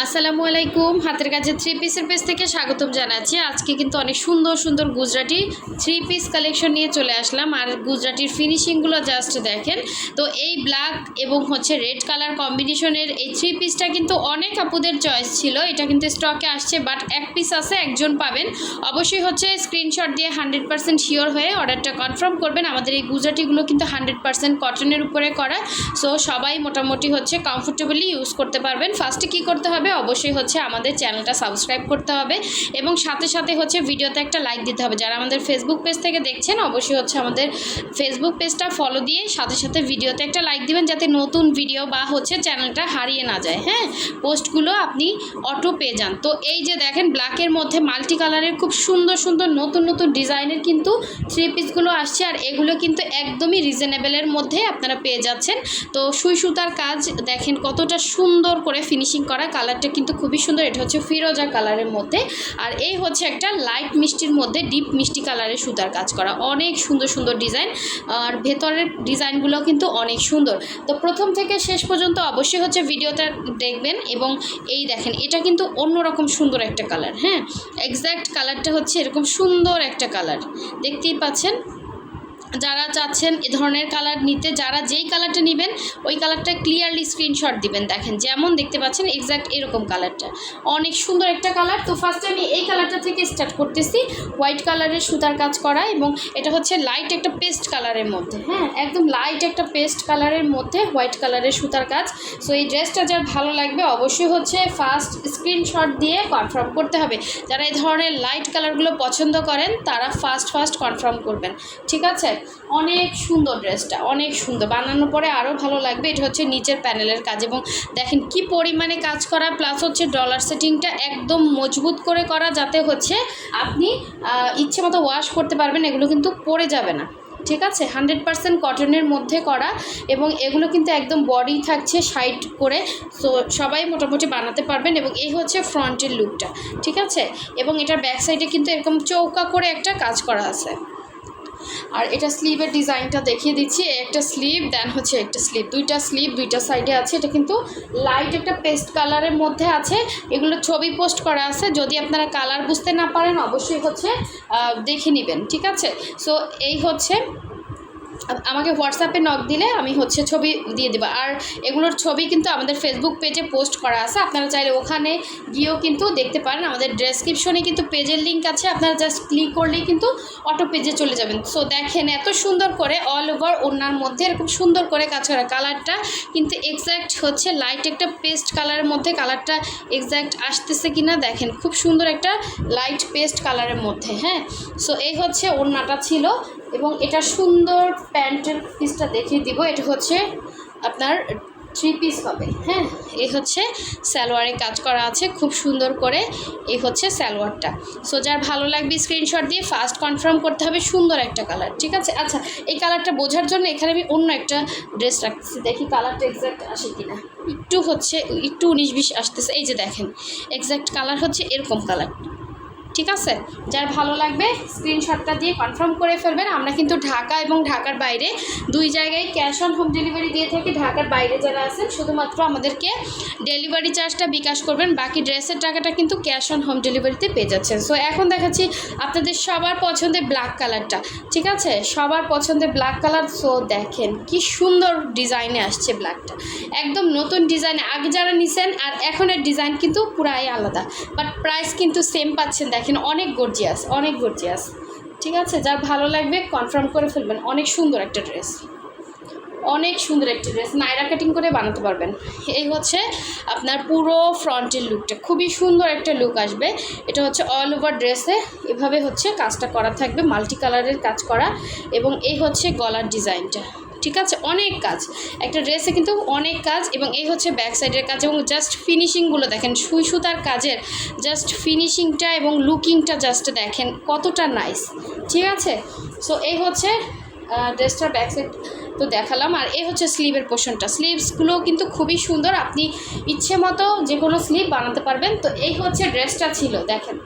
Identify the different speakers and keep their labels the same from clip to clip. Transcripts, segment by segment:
Speaker 1: আসসালামু আলাইকুম। হাতের কাছে থ্রি পিসের পেজ থেকে স্বাগতম জানাচ্ছি। আজকে কিন্তু অনেক সুন্দর সুন্দর গুজরাটি থ্রি পিস কালেকশন নিয়ে চলে আসলাম। আর গুজরাটির ফিনিশিংগুলো জাস্ট দেখেন। তো এই ব্ল্যাক এবং হচ্ছে রেড কালার কম্বিনেশনের এই থ্রি পিসটা কিন্তু অনেক আপুদের চয়েস ছিল। এটা কিন্তু স্টকে আসছে বাট এক পিস আছে, একজন পাবেন। অবশ্যই হচ্ছে স্ক্রিনশট দিয়ে হান্ড্রেড পার্সেন্ট শিওর হয়ে অর্ডারটা কনফার্ম করবেন। আমাদের এই গুজরাটিগুলো কিন্তু হান্ড্রেড পার্সেন্ট কটনের উপরে করা। সো সবাই মোটামুটি হচ্ছে কমফোর্টেবলি ইউজ করতে পারবেন। ফার্স্টে কী করতে হবে? অবশ্যই হচ্ছে আমাদের চ্যানেলটা সাবস্ক্রাইব করতে হবে এবং সাথে সাথে হচ্ছে ভিডিওতে একটা লাইক দিতে হবে। যারা আমাদের ফেসবুক পেজ থেকে দেখছেন, অবশ্যই হচ্ছে আমাদের ফেসবুক পেজটা ফলো দিয়ে সাথে সাথে ভিডিওতে একটা লাইক দিবেন যাতে নতুন ভিডিও বা হচ্ছে চ্যানেলটা হারিয়ে না যায়। হ্যাঁ পোস্টগুলো আপনি অটো পেয়ে যান। তো এই যে দেখেন ব্ল্যাকের মধ্যে মাল্টি কালারের খুব সুন্দর সুন্দর নতুন নতুন ডিজাইনের কিন্তু থ্রি পিসগুলো আসছে আর এগুলো কিন্তু একদমই রিজনেবলের মধ্যে আপনারা পেয়ে যাচ্ছেন। তো সুই সুতার কাজ দেখেন কতটা সুন্দর করে ফিনিশিং করা কালারটা কিন্তু খুবই সুন্দর, এটা হচ্ছে ফিরোজা কালারের মধ্যে। আর এই হচ্ছে একটা লাইট মিষ্টির মধ্যে ডিপ মিষ্টি কালারের সুতার কাজ করা। অনেক সুন্দর সুন্দর ডিজাইন আর ভেতরের ডিজাইনগুলো কিন্তু অনেক সুন্দর। তো প্রথম থেকে শেষ পর্যন্ত অবশ্যই হচ্ছে ভিডিওটা দেখবেন এবং এই দেখেন, এটা কিন্তু অন্যরকম সুন্দর একটা কালার হ্যাঁ? এক্স্যাক্ট কালারটা হচ্ছে এরকম সুন্দর একটা কালার। দেখতেই পাচ্ছেন? যারা চাচ্ছেন এ ধরনের কালার নিতে, যারা যেই কালারটা নেবেন, ওই কালারটা ক্লিয়ারলি স্ক্রিনশট দিবেন। দেখেন, যেমন দেখতে পাচ্ছেন এক্স্যাক্ট এরকম কালারটা অনেক সুন্দর একটা কালার তো ফার্স্টে আমি এই কালারটা থেকে স্টার্ট করতেছি। হোয়াইট কালারের সুতার কাজ করা এবং এটা হচ্ছে লাইট একটা পেস্ট কালারের মধ্যে। হ্যাঁ একদম লাইট একটা পেস্ট কালারের মধ্যে হোয়াইট কালারের সুতার কাজ। সো এই ড্রেসটা যার ভালো লাগবে, অবশ্যই হচ্ছে ফার্স্ট স্ক্রিনশট দিয়ে কনফার্ম করতে হবে। যারা এই ধরনের লাইট কালারগুলো পছন্দ করেন, তারা ফার্স্ট ফার্স্ট কনফার্ম করবেন। ঠিক আছে? অনেক সুন্দর ড্রেসটা, অনেক সুন্দর। বানানোর পরে আরও ভালো লাগবে, এটা হচ্ছে নিচের প্যানেলের কাজ এবং দেখেন কি পরিমাণে কাজ করা প্লাস হচ্ছে ডলার সেটিংটা একদম মজবুত করে করা যাতে হচ্ছে আপনি ইচ্ছে মতো ওয়াশ করতে পারবেন, এগুলো কিন্তু পড়ে যাবে না। ঠিক আছে? হান্ড্রেড পার্সেন্ট কটনের মধ্যে করা এবং এগুলো কিন্তু একদম বডি থাকছে সাইড করে সো সবাই মোটামুটি বানাতে পারবেন এবং এই হচ্ছে ফ্রন্টের লুকটা ঠিক আছে? এবং এটার ব্যাক সাইডে কিন্তু এরকম চৌকা করে একটা কাজ করা আছে। আর এটা স্লিভের ডিজাইনটা দেখিয়ে দিচ্ছি। একটা স্লিভ দেন হচ্ছে একটা স্লিভ দুইটা স্লিভ দুইটা সাইডে আছে। এটা কিন্তু লাইট একটা পেস্ট কালারের মধ্যে আছে। এগুলো ছবি পোস্ট করা আছে। যদি আপনারা কালার বুঝতে না পারেন, অবশ্যই হচ্ছে দেখে নেবেন। ঠিক আছে? সো এই হচ্ছে আমাকে হোয়াটসঅ্যাপে নক দিলে আমি হচ্ছে ছবি দিয়ে দেবো। আর এগুলোর ছবি কিন্তু আমাদের ফেসবুক পেজে পোস্ট করা আছে। আপনারা চাইলে ওখানে গিয়েও কিন্তু দেখতে পারেন। আমাদের ডেসক্রিপশনে কিন্তু পেজের লিঙ্ক আছে। আপনারা জাস্ট ক্লিক করলেই কিন্তু অটো পেজে চলে যাবেন। সো দেখেন এত সুন্দর করে অল ওভার ওনার মধ্যে এরকম সুন্দর করে কাজ করা। কালারটা কিন্তু এক্স্যাক্ট হচ্ছে লাইট একটা পেস্ট কালারের মধ্যে। কালারটা এক্স্যাক্ট আসতেছে কিনা দেখেন। খুব সুন্দর একটা লাইট পেস্ট কালারের মধ্যে হ্যাঁ? সো এই হচ্ছে ওড়নাটা ছিল। এবং এটা সুন্দর প্যান্টের পিসটা দেখিয়ে দিব। এটা হচ্ছে আপনার থ্রি পিস হবে হ্যাঁ? এই হচ্ছে সালোয়ারে কাজ করা আছে, খুব সুন্দর করে এই হচ্ছে সালোয়ারটা। সো যার ভালো লাগবে স্ক্রিনশট দিয়ে ফার্স্ট কনফার্ম করতে হবে সুন্দর একটা কালার ঠিক আছে? আচ্ছা এই কালারটা বোঝার জন্য এখানে আমি অন্য একটা ড্রেস রাখতেছি, দেখি কালারটা এক্স্যাক্ট আসে কিনা। একটু হচ্ছে, একটু উনিশ বিশ আসতেছে, এই যে দেখেন এক্স্যাক্ট কালার হচ্ছে এরকম কালার ঠিক আছে? যার ভালো লাগবে স্ক্রিনশটটা দিয়ে কনফার্ম করে ফেলবেন। আমরা কিন্তু ঢাকা এবং ঢাকার বাইরে দুই জায়গায় ক্যাশ অন হোম ডেলিভারি দিয়ে থাকি। ঢাকার বাইরে যারা আছেন, শুধুমাত্র আমাদেরকে ডেলিভারি চার্জটা বিকাশ করবেন। বাকি ড্রেসের টাকাটা কিন্তু ক্যাশ অন হোম ডেলিভারিতে পেয়ে যাচ্ছেন। সো এখন দেখাচ্ছি আপনাদের সবার পছন্দের ব্ল্যাক কালারটা ঠিক আছে? সবার পছন্দের ব্ল্যাক কালার সো দেখেন কি সুন্দর ডিজাইনে আসছে ব্ল্যাকটা একদম নতুন ডিজাইনে আগে যারা নিছেন, আর এখনের ডিজাইন কিন্তু পুরাই আলাদা। বাট প্রাইস কিন্তু সেম পাচ্ছেন, দেখেন। অনেক গর্জিয়াস অনেক গর্জিয়াস ঠিক আছে? যার ভালো লাগবে কনফার্ম করে ফেলবেন। অনেক সুন্দর একটা ড্রেস অনেক সুন্দর একটা ড্রেস নাইরা কাটিং করে বানাতে পারবেন। এই হচ্ছে আপনার পুরো ফ্রন্টের লুকটা খুবই সুন্দর একটা লুক আসবে। এটা হচ্ছে অল ওভার ড্রেসে এভাবে হচ্ছে কাজটা করা থাকবে। মাল্টি কালারের কাজ করা। এবং এই হচ্ছে গলার ডিজাইনটা ঠিক আছে? অনেক কাজ। একটা ড্রেসে কিন্তু অনেক কাজ এবং এই হচ্ছে ব্যাক সাইডের কাজ এবং জাস্ট ফিনিশিংগুলো দেখেন, সুই সুতার কাজের জাস্ট ফিনিশিংটা এবং লুকিংটা জাস্ট দেখেন কতটা নাইস ঠিক আছে? সো এই হচ্ছে ড্রেসটার ব্যাক সাইড তো দেখালাম। আর এই হচ্ছে স্লিভের পোর্শনটা স্লিভসগুলো কিন্তু খুবই সুন্দর। আপনি ইচ্ছে মতো যে কোনো স্লিভ বানাতে পারবেন। তো এই হচ্ছে ড্রেসটা ছিল, দেখেন।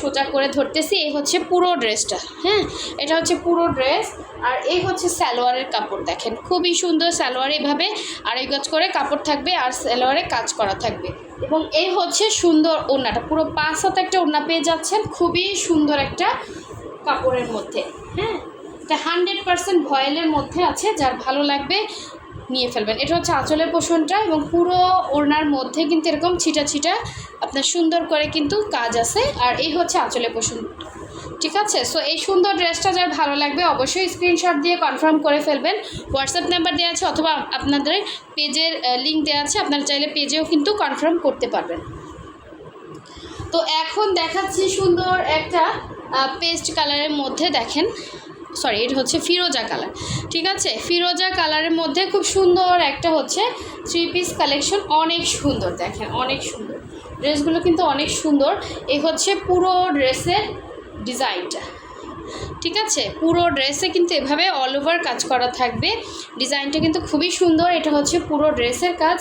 Speaker 1: সোজা করে ধরতেছি, এই হচ্ছে পুরো ড্রেসটা হ্যাঁ? এটা হচ্ছে পুরো ড্রেস আর এই হচ্ছে সালোয়ারের কাপড়, দেখেন। খুবই সুন্দর সালোয়ার এভাবে আড়াই গজ করে কাপড় থাকবে আর সালোয়ারে কাজ করা থাকবে। এবং এই হচ্ছে সুন্দর ওড়নাটা, পুরো পাঁচ হাতে একটা ওড়না পেয়ে যাচ্ছেন খুবই সুন্দর একটা কাপড়ের মধ্যে হ্যাঁ? এটা হান্ড্রেড পার্সেন্ট ভয়েলের মধ্যে আছে, যার ভালো লাগবে নিয়ে ফেলবেন। এটা হচ্ছে আঁচলের পোষণটা এবং পুরো ওড়নার মধ্যে কিন্তু এরকম ছিটা ছিটা আপনার সুন্দর করে কিন্তু কাজ আছে। আর এই হচ্ছে আঁচলের পোষণ। ঠিক আছে? সো এই সুন্দর ড্রেসটা যার ভালো লাগবে, অবশ্যই স্ক্রিনশট দিয়ে কনফার্ম করে ফেলবেন। হোয়াটসঅ্যাপ নাম্বার দেওয়া আছে অথবা আপনাদের পেজের লিঙ্ক দেওয়া আছে, আপনারা চাইলে পেজেও কিন্তু কনফার্ম করতে পারবেন। তো এখন দেখাচ্ছি সুন্দর একটা পেস্ট কালারের মধ্যে দেখেন। সরি এটা হচ্ছে ফিরোজা কালার ঠিক আছে? ফিরোজা কালারের মধ্যে খুব সুন্দর একটা হচ্ছে থ্রি পিস কালেকশন অনেক সুন্দর। দেখেন, অনেক সুন্দর। ড্রেসগুলো কিন্তু অনেক সুন্দর। এই হচ্ছে পুরো ড্রেসের ডিজাইনটা। ঠিক আছে? পুরো ড্রেসে কিন্তু এভাবে অল ওভার কাজ করা থাকবে। ডিজাইনটা কিন্তু খুবই সুন্দর। এটা হচ্ছে পুরো ড্রেসের কাজ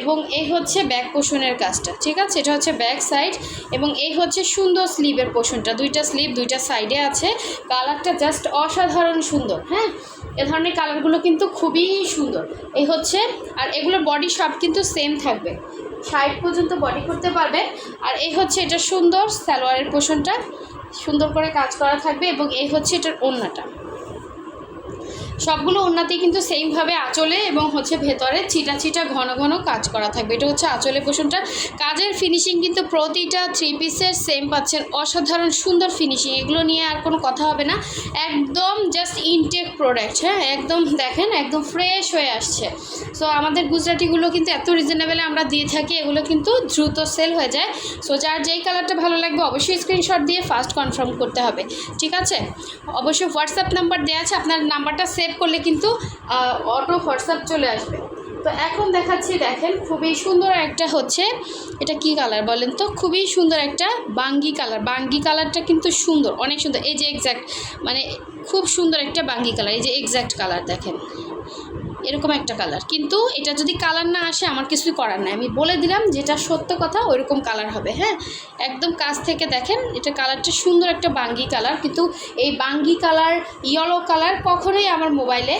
Speaker 1: এবং এই হচ্ছে ব্যাক পোষণের কাজটা। ঠিক আছে? এটা হচ্ছে ব্যাক সাইড এবং এই হচ্ছে সুন্দর স্লিভের পোষণটা। দুইটা স্লিভ দুইটা সাইডে আছে। কালারটা জাস্ট অসাধারণ সুন্দর হ্যাঁ? এ ধরনের কালারগুলো কিন্তু খুবই সুন্দর। এই হচ্ছে, আর এগুলোর বডি সব কিন্তু সেম থাকবে। সাইড পর্যন্ত বডি করতে পারবে আর এই হচ্ছে এটা সুন্দর সালোয়ারের পোষণটা। সুন্দর করে কাজ করা থাকবে এবং এই হচ্ছে এটার ওড়নাটা। সবগুলো ওড়নাতেই কিন্তু সেমভাবে আঁচলে এবং হচ্ছে ভেতরে ছিটা ছিটা ঘন ঘন কাজ করা থাকবে। এটা হচ্ছে আঁচলে পোষণটা। কাজের ফিনিশিং কিন্তু প্রতিটা থ্রি পিসের সেম পাচ্ছেন। অসাধারণ সুন্দর ফিনিশিং এগুলো নিয়ে আর কোনো কথা হবে না। একদম জাস্ট ইনটেক প্রোডাক্ট হ্যাঁ? একদম দেখেন, একদম ফ্রেশ হয়ে আসছে। সো আমাদের গুজরাটিগুলো কিন্তু এত রিজনেবলে আমরা দিয়ে থাকি, এগুলো কিন্তু দ্রুত সেল হয়ে যায়। সো যার যেই কালারটা ভালো লাগবে, অবশ্যই স্ক্রিনশট দিয়ে ফার্স্ট কনফার্ম করতে হবে। ঠিক আছে? অবশ্যই হোয়াটসঅ্যাপ নাম্বার দেওয়া আছে। আপনার নাম্বারটা সেভ করলে কিন্তু অটো হোয়াটসঅ্যাপ চলে আসবে। তো এখন দেখাচ্ছি, দেখেন, খুবই সুন্দর একটা হচ্ছে, এটা কি কালার বলেন তো? খুবই সুন্দর একটা বাঙ্গি কালার বাঙ্গি কালারটা কিন্তু সুন্দর, অনেক সুন্দর। এই যে এক্স্যাক্ট মানে খুব সুন্দর একটা বাঙ্গি কালার এই যে এক্স্যাক্ট কালার দেখেন। এরকম একটা কালার কিন্তু এটা যদি কালার না আসে, আমার কিছুই করার নাই। আমি বলে দিলাম যেটা সত্য কথা, ওইরকম কালার হবে হ্যাঁ? একদম কাছ থেকে দেখেন, এটা কালারটা সুন্দর একটা বাঙ্গি কালার কিন্তু এই বাঙ্গি কালার ইয়েলো কালার কখনোই আমার মোবাইলে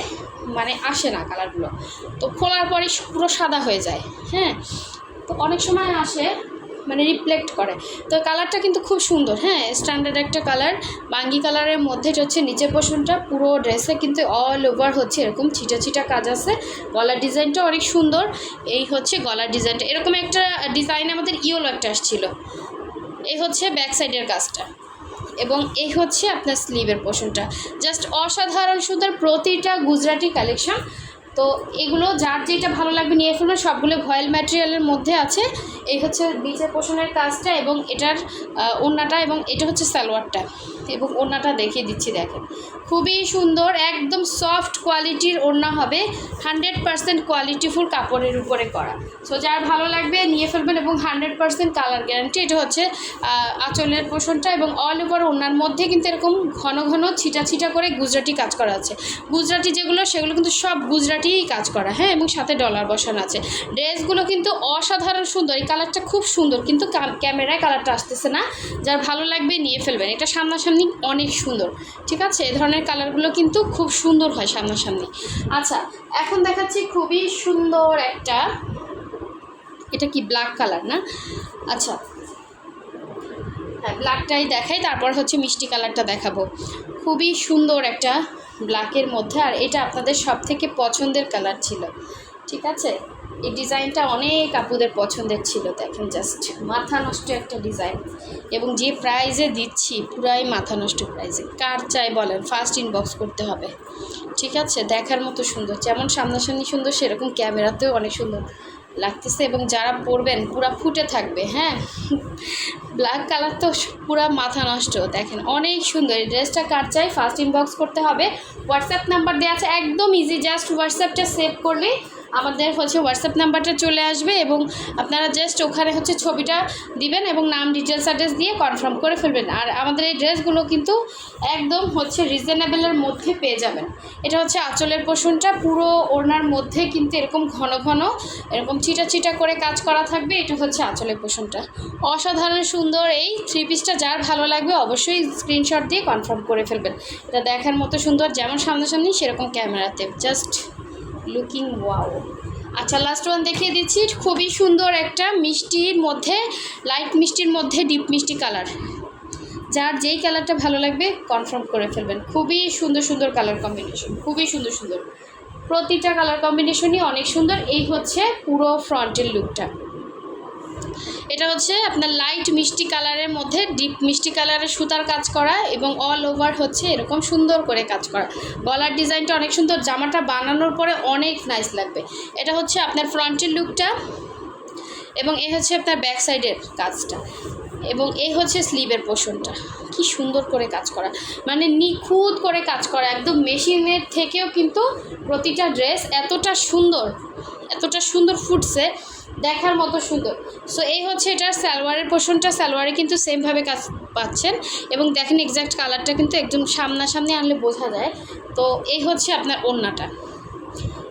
Speaker 1: মানে আসে না কালারগুলো তো খোলার পরে পুরো সাদা হয়ে যায় হ্যাঁ? তো অনেক সময় আসে মানে রিফ্লেক্ট করে। তো কালারটা কিন্তু খুব সুন্দর হ্যাঁ? স্ট্যান্ডার্ড একটা কালার বাঙ্গি কালারের মধ্যে হচ্ছে নিচের পোষণটা পুরো ড্রেসে কিন্তু অল ওভার হচ্ছে এরকম ছিটা ছিটা কাজ আছে। গলার ডিজাইনটা অনেক সুন্দর। এই হচ্ছে গলার ডিজাইনটা এরকম একটা ডিজাইন আমাদের ইয়েলো একটা আসছিল। এই হচ্ছে ব্যাক সাইডের কাজটা। এবং এই হচ্ছে আপনার স্লিভের পোষণটা জাস্ট অসাধারণ সুন্দর প্রতিটা গুজরাটি কালেকশন তো এগুলো যার যেটা ভালো লাগবে নিয়ে ফেলবেন সবগুলো ভয়েল ম্যাটেরিয়ালের মধ্যে আছে। এই হচ্ছে নিচের পোষণের কাজটা এবং এটার ওড়নাটা এবং এটা হচ্ছে সালোয়ারটা। এবং ওড়নাটা দেখিয়ে দিচ্ছি, দেখেন। খুবই সুন্দর, একদম সফট কোয়ালিটির ওড়না হবে হান্ড্রেড পার্সেন্ট কোয়ালিটিফুল কাপড়ের উপরে করা। সো যার ভালো লাগবে নিয়ে ফেলবেন এবং হান্ড্রেড পার্সেন্ট কালার গ্যারান্টি এটা হচ্ছে আঁচলের পোষণটা এবং অল ওভার ওড়নার মধ্যে কিন্তু এরকম ঘন ঘন ছিটা ছিটা করে গুজরাটি কাজ করা আছে। গুজরাটি যেগুলো, সেগুলো কিন্তু সব গুজরাটিই কাজ করা হ্যাঁ? এবং সাথে ডলার বসানো আছে। ড্রেসগুলো কিন্তু অসাধারণ সুন্দর কালারটা খুব সুন্দর, কিন্তু ক্যামেরায় কালারটা আসতেছে না। যার ভালো লাগবে নিয়ে ফেলবেন। এটা সামনাসামনি অনেক সুন্দর, ঠিক আছে? এ ধরনের কালারগুলো কিন্তু খুব সুন্দর হয় সামনাসামনি। আচ্ছা এখন দেখাচ্ছি খুবই সুন্দর একটা, এটা কি ব্ল্যাক কালার না? আচ্ছা হ্যাঁ ব্ল্যাকটাই দেখাই, তারপর হচ্ছে মিষ্টি কালারটা দেখাবো। খুবই সুন্দর একটা ব্ল্যাকের মধ্যে, আর এটা আপনাদের সব থেকে পছন্দের কালার ছিল। ঠিক আছে? এই ডিজাইনটা অনেক আপুদের পছন্দের ছিল, দেখেন জাস্ট মাথা নষ্ট একটা ডিজাইন। এবং যে প্রাইজে দিচ্ছি, পুরাই মাথা নষ্ট প্রাইজে কার চাই বলেন? ফার্স্ট ইনবক্স করতে হবে। ঠিক আছে? দেখার মতো সুন্দর। যেমন সামনাসামনি সুন্দর, সেরকম ক্যামেরাতেও অনেক সুন্দর লাগতেছে। এবং যারা পরবেন, পুরা ফুটে থাকবে হ্যাঁ? ব্ল্যাক কালার তো পুরা মাথা নষ্ট, দেখেন। অনেক সুন্দর। এই ড্রেসটা কার চাই? ফার্স্ট ইনবক্স করতে হবে। হোয়াটসঅ্যাপ নাম্বার দেওয়া আছে, একদম ইজি জাস্ট হোয়াটসঅ্যাপটা সেভ করলে আমাদের হচ্ছে হোয়াটসঅ্যাপ নাম্বারটা চলে আসবে এবং আপনারা জাস্ট ওখানে হচ্ছে ছবিটা দিবেন এবং নাম ডিটেলস অ্যাড্রেস দিয়ে কনফার্ম করে ফেলবেন। আর আমাদের এই ড্রেসগুলো কিন্তু একদম হচ্ছে রিজনেবলের মধ্যে পেয়ে যাবেন। এটা হচ্ছে আঁচলের পোষণটা, পুরো ওড়নার মধ্যে কিন্তু এরকম ঘন ঘন, এরকম চিটা চিটা করে কাজ করা থাকবে, এটা হচ্ছে আঁচলের পোষণটা। অসাধারণ সুন্দর এই থ্রি পিসটা যার ভালো লাগবে অবশ্যই স্ক্রিনশট দিয়ে কনফার্ম করে ফেলবেন। এটা দেখার মতো সুন্দর, যেমন সামনাসামনি সেরকম ক্যামেরাতে জাস্ট লুকিং ওয়াও আচ্ছা লাস্ট ওয়ান দেখিয়ে দিচ্ছি। খুবই সুন্দর একটা মিষ্টির মধ্যে লাইট মিষ্টির মধ্যে ডিপ মিষ্টি কালার যার যেই কালারটা ভালো লাগবে কনফার্ম করে ফেলবেন। খুবই সুন্দর সুন্দর কালার কম্বিনেশন খুবই সুন্দর সুন্দর। প্রতিটা কালার কম্বিনেশনই অনেক সুন্দর। এই হচ্ছে পুরো ফ্রন্টের লুকটা এটা হচ্ছে আপনার লাইট মিষ্টি কালারের মধ্যে ডিপ মিষ্টি কালারের সুতার কাজ করা এবং অল ওভার হচ্ছে এরকম সুন্দর করে কাজ করা। গলার ডিজাইনটা অনেক সুন্দর, জামাটা বানানোর পরে অনেক নাইস লাগবে। এটা হচ্ছে আপনার ফ্রন্টের লুকটা এবং এ হচ্ছে আপনার ব্যাক সাইডের কাজটা। এবং এই হচ্ছে স্লিভের পোর্শনটা কি সুন্দর করে কাজ করা। মানে নিখুঁত করে কাজ করা। একদম মেশিনের থেকেও কিন্তু প্রতিটা ড্রেস এতটা সুন্দর এতটা সুন্দর ফুটছে, দেখার মতো সুন্দর। সো এই হচ্ছে এটার সালোয়ারের পোর্শনটা সালোয়ারে কিন্তু সেমভাবে কাজ পাচ্ছেন এবং দেখেন এক্স্যাক্ট কালারটা কিন্তু একদম সামনাসামনি আনলে বোঝা যায়। তো, এই হচ্ছে আপনার ওড়নাটা।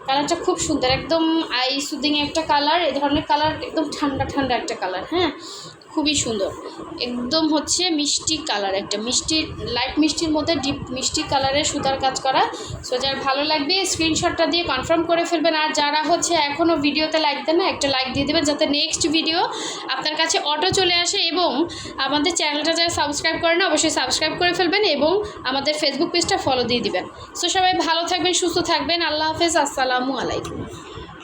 Speaker 1: কালারটা খুব সুন্দর। একদম আই সুদিং একটা কালার এ ধরনের কালার একদম ঠান্ডা ঠান্ডা একটা কালার হ্যাঁ? খুবই সুন্দর। একদম হচ্ছে মিষ্টি কালার একটা মিষ্টি লাইট মিষ্টির মধ্যে ডিপ মিষ্টি কালারের সুতার কাজ করা। সো যার ভালো লাগবে স্ক্রিনশটটা দিয়ে কনফার্ম করে ফেলবেন। আর যারা হচ্ছে এখনও ভিডিওতে লাইক দেন না, একটা লাইক দিয়ে দেবেন যাতে নেক্সট ভিডিও আপনার কাছে অটো চলে আসে এবং আমাদের চ্যানেলটা যারা সাবস্ক্রাইব করেন না, অবশ্যই সাবস্ক্রাইব করে ফেলবেন এবং আমাদের ফেসবুক পেজটা ফলো দিয়ে দিবেন। সো সবাই ভালো থাকবেন, সুস্থ থাকবেন। আল্লাহ হাফেজ। আসসালামু আলাইকুম।